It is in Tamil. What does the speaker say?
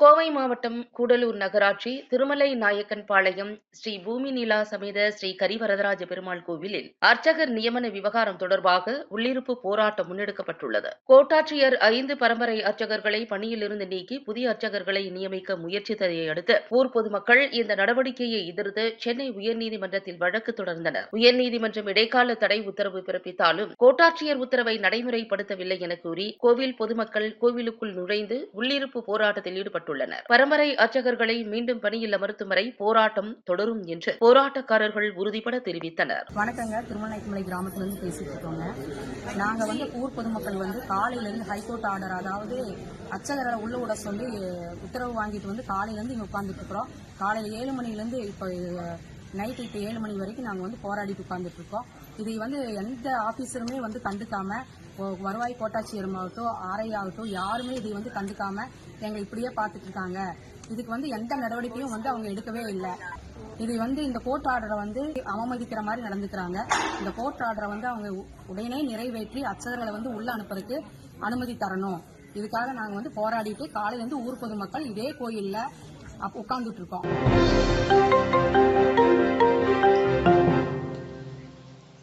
கோவை மாவட்டம் கூடலூர் நகராட்சி திருமலை நாயக்கன் பாளையம் ஸ்ரீ பூமி நிலா சமேத ஸ்ரீ கரிவரதராஜ பெருமாள் கோவிலில் அர்ச்சகர் நியமன விவகாரம் தொடர்பாக உள்ளிருப்பு போராட்டம் முன்னெடுக்கப்பட்டுள்ளது. கோட்டாட்சியர் ஐந்து பரம்பரை அர்ச்சகர்களை பணியிலிருந்து நீக்கி புதிய அர்ச்சகர்களை நியமிக்க முயற்சித்ததை அடுத்து ஊர் பொதுமக்கள் இந்த நடவடிக்கையை எதிர்த்து சென்னை உயர்நீதிமன்றத்தில் வழக்கு தொடர்ந்தனர். உயர்நீதிமன்றம் இடைக்கால தடை உத்தரவு பிறப்பித்தாலும் கோட்டாட்சியர் உத்தரவை நடைமுறைப்படுத்தவில்லை என கூறி கோவில் பொதுமக்கள் கோவிலுக்குள் நுழைந்து உள்ளிருப்பு போராட்டத்தில் ஈடுபட்டுள்ளனர் பரம்பரை அர்ச்சகர்களை மீண்டும் பணியில் அமர்த்தும் வரை போராட்டம் தொடரும் என்று போராட்டக்காரர்கள் உறுதிபட தெரிவித்தனர். வணக்கங்க. திருமலைக்குமலை கிராமத்துலேருந்து பேசிட்டு இருக்கோங்க. நாங்கள் வந்து ஊர் பொதுமக்கள் வந்து காலையிலேருந்து ஹைகோர்ட் ஆர்டர் அதாவது அர்ச்சகரை உள்ள விட சொல்லி உத்தரவு வாங்கிட்டு வந்து காலையிலேருந்து இங்கே உட்காந்துட்டு இருக்கிறோம். காலையில் ஏழு மணிலேருந்து இப்போ நைட் இப்போ ஏழு மணி வரைக்கும் நாங்கள் வந்து போராடிட்டு உட்காந்துட்டு இருக்கோம். இதை வந்து எந்த ஆஃபீஸருமே வந்து கண்டுக்காம வருவாய் கோட்டாட்சியர் ஆகட்டும் ஆர்ஐ ஆகட்டும் யாருமே இதை வந்து கண்டுக்காம எங்களை இப்படியே பார்த்துட்டு இருக்காங்க. இதுக்கு வந்து எந்த நடவடிக்கையும் வந்து அவங்க எடுக்கவே இல்லை. இது வந்து இந்த கோர்ட் ஆர்டரை வந்து அவமதிக்கிற மாதிரி நடந்துக்கிறாங்க. இந்த கோர்ட் ஆர்டரை வந்து அவங்க உ- உடனே நிறைவேற்றி அச்சகர்களை வந்து உள்ள அனுப்புறதுக்கு அனுமதி தரணும். இதுக்காக நாங்கள் வந்து போராடிட்டு காலையில இருந்து ஊர் பொதுமக்கள் இதே கோயிலில் உட்காந்துட்டு இருக்கோம்.